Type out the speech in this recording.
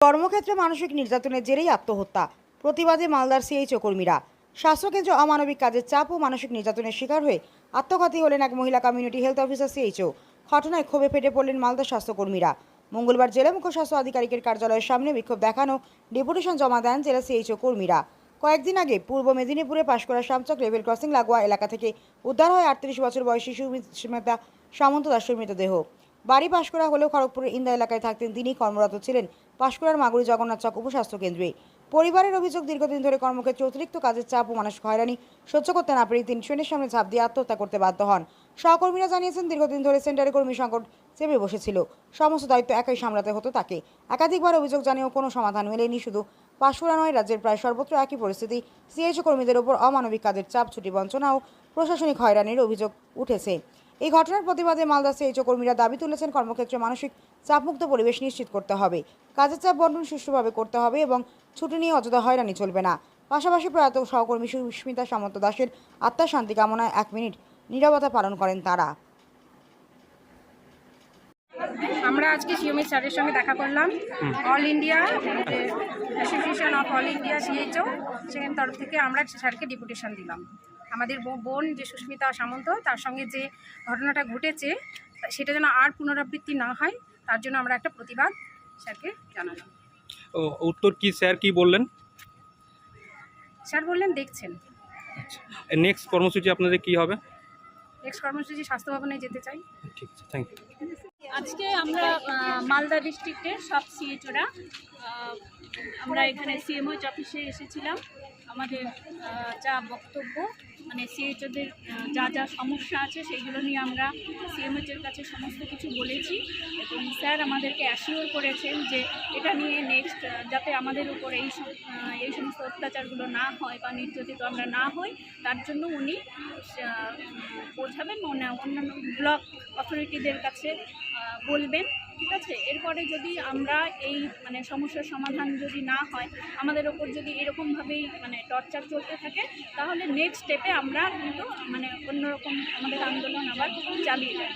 কর্মক্ষেত্রে মানসিক নির্যাতনের জেরেই আত্মহত্যা। প্রতিবাদে মালদার সিএইচও কর্মীরা স্বাস্থ্যকেন্দ্র অমানবিক কাজের চাপ ও মানসিক নির্যাতনের শিকার হয়ে আত্মঘাতী হলেন এক মহিলা কমিউনিটি হেলথ অফিসার সিএইচও। ঘটনায় ক্ষোভে ফেটে পড়লেন মালদার স্বাস্থ্যকর্মীরা। মঙ্গলবার জেলা মুখ্য স্বাস্থ্য আধিকারিকের কার্যালয়ের সামনে বিক্ষোভ দেখানো ডেপুটেশন জমা দেন জেলা সিএইচও কর্মীরা কয়েকদিন আগে পূর্ব মেদিনীপুরে পাশকুড়া শামচক লেভেল ক্রসিং লাগোয়া এলাকা থেকে উদ্ধার হয় আটত্রিশ বছর বয়সী সুস্মিতা সামন্ত দাসের মৃতদেহ। বাড়ি পাশকুড়া হলেও খড়গপুরের ইন্দা এলাকায় থাকতেন তিনি, কর্মরত ছিলেন পাশকুড়ার মাগুরি জগন্নাথ চক উপস্বাস্থ্য কেন্দ্রে। পরিবারের অভিযোগ, দীর্ঘদিন ধরে কর্মক্ষেত্রে অতিরিক্ত কাজের চাপ ও মানসিক হয়রানি সহ্য করতে না পেরে তিনি ট্রেনের সামনে ঝাঁপ দিয়ে আত্মহত্যা করতে বাধ্য হন। সহকর্মীরা জানিয়েছেন, দীর্ঘদিন ধরে সেন্টারে কর্মী সংকট চেপে বসেছিল। সমস্ত দায়িত্ব একাই সামলাতে হতো তাকে। একাধিকবার অভিযোগ জানিয়েও কোনো সমাধান মেলেনি, শুধু পাশকুড়া নয়, রাজ্যের প্রায় সর্বত্র একই পরিস্থিতি। সিএইচও কর্মীদের ওপর অমানবিক কাজের চাপ, ছুটি বঞ্চনা ও প্রশাসনিক হয়রানির অভিযোগ উঠেছে। এই ঘটনার প্রতিবাদে মালদা সিএইচও কর্মীরা দাবি তুলেছেন কর্মক্ষেত্রে মানসিক চাপমুক্ত পরিবেশ নিশ্চিত করতে হবে। কাজের চাপ বন্টন সুষ্ঠুভাবে করতে হবে এবং ছুটি নিয়ে অযথা হয়রানি চলবে না। পাশাপাশি প্রয়াত সহকর্মী সুস্মিতা সামন্ত দাসের আত্মার শান্তি কামনায় এক মিনিট নিরবতা পালন করেন তারা। আমরা আজকে সিওমি স্যারের সঙ্গে দেখা করলাম। All India association of all India CHO সেখান তরফ থেকে আমরা স্যারকে ডেপুটেশন দিলাম। আমাদের বোন যে সুস্মিতা সামন্ত তার সঙ্গে যে ঘটনাটা ঘটেছে সেটা যেন আর পুনরাবৃত্তি না হয় তার জন্য আমরা একটা প্রতিবাদ স্যারকে জানালাম। ও উত্তর কি স্যার কি বললেন? স্যার বললেন দেখছেন। নেক্সট কর্মসূচি আপনাদের কি হবে? নেক্সট কর্মসূচি স্বাস্থ্য ভবনে যেতে চাই। ঠিক আছে থ্যাংক ইউ আজকে আমরা মালদা ডিস্ট্রিক্টের সব সিএচওরা আমরা এখানে সিএমওচ অফিসে এসেছিলাম। আমাদের যা বক্তব্য মানে সিএচওদের যা যা সমস্যা আছে সেগুলো নিয়ে আমরা সিএমওচের কাছে সমস্ত কিছু বলেছি এবং স্যার আমাদেরকে অ্যাসিওর করেছেন যে এটা নিয়ে নেক্সট যাতে আমাদের উপর এই এই সমস্ত অত্যাচারগুলো না হয় বা নির্যাতিত আমরা না হই, তার জন্য উনি বোঝাবেন মানে অন্যান্য ব্লক অথরিটিদের কাছে বলবেন। ঠিক আছে? এরপরে যদি আমরা এই মানে সমস্যার সমাধান যদি না হয়, আমাদের ওপর যদি এরকমভাবেই মানে টর্চার চলতে থাকে, তাহলে নেক্সট স্টেপে আমরা কিন্তু মানে অন্যরকম আমাদের আন্দোলন আবার চালিয়ে যাই